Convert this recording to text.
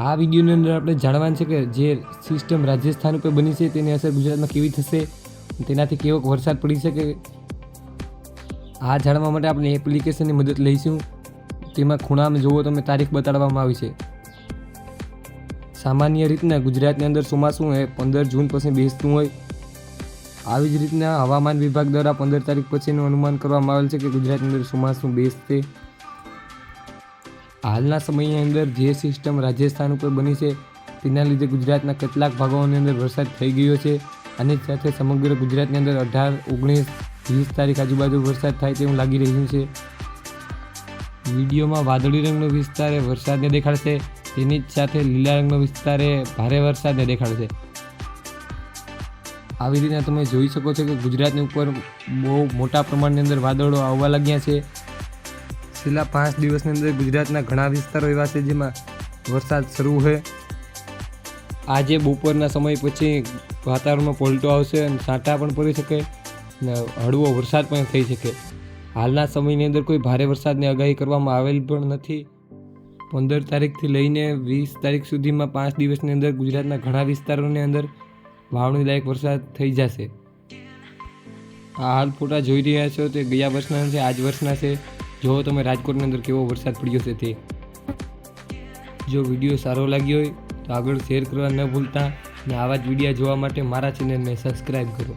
આ વિડીયોની અંદર આપણે જાણવાનું છે કે જે સિસ્ટમ રાજસ્થાન ઉપર બની છે, તેની અસર ગુજરાતમાં કેવી થશે તેનાથી કેવો વરસાદ પડી શકે, આ જાણવા માટે આપણે એપ્લિકેશનની મદદ લઈશું. તેમાં ખૂણામાં જુઓ મેં તારીખ બતાડવામાં આવી છે. સામાન્ય રીતના ગુજરાતની અંદર ચોમાસું એ પંદર જૂન પછી બેસતું હોય. આવી જ રીતના હવામાન વિભાગ દ્વારા પંદર તારીખ પછીનું અનુમાન કરવામાં આવેલ છે કે ગુજરાતની અંદર ચોમાસું બેસશે. હાલના સમયની અંદર જે સિસ્ટમ રાજસ્થાન ઉપર બની છે, તેના લીધે ગુજરાતના કેટલાક ભાગોની અંદર વરસાદ થઈ ગયો છે અને સાથે સમગ્ર ગુજરાતની અંદર અઢાર, ઓગણીસ, વીસ તારીખ આજુબાજુ વરસાદ થાય તેવું લાગી રહ્યું છે. વિડીયોમાં વાદળી રંગનો વિસ્તાર એ વરસાદને દેખાડશે, તેની જ સાથે લીલા રંગનો વિસ્તાર એ ભારે વરસાદને દેખાડશે. આવી રીતના તમે જોઈ શકો છો કે ગુજરાતની ઉપર બહુ મોટા પ્રમાણની અંદર વાદળો આવવા લાગ્યા છે. છેલ્લા પાંચ દિવસની અંદર ગુજરાતના ઘણા વિસ્તારો એવા છે જેમાં વરસાદ શરૂ છે. આજે બપોરના સમય પછી વાતાવરણમાં પલટો આવશે અને છાંટા પણ પડી શકે અને હળવો વરસાદ પણ થઈ શકે. હાલના સમયની અંદર કોઈ ભારે વરસાદની આગાહી કરવામાં આવેલ પણ નથી. પંદર તારીખથી લઈને વીસ તારીખ સુધીમાં પાંચ દિવસની અંદર ગુજરાતના ઘણા વિસ્તારોની અંદર વાવણી લાયક વરસાદ થઈ જશે. આ હાલ ફોટા જોઈ રહ્યા છો તે ગયા વર્ષના છે, આજ વર્ષના છે. જો તમે રાજકોટની અંદર કેવો વરસાદ પડ્યો છે તે. જો વીડિયો સારો લાગ્યો હોય, તો આગળ શેર કરવા ન ભૂલતા અને આવા જ વિડીયા જોવા માટે મારા ચેનલને સબસ્ક્રાઈબ કરો.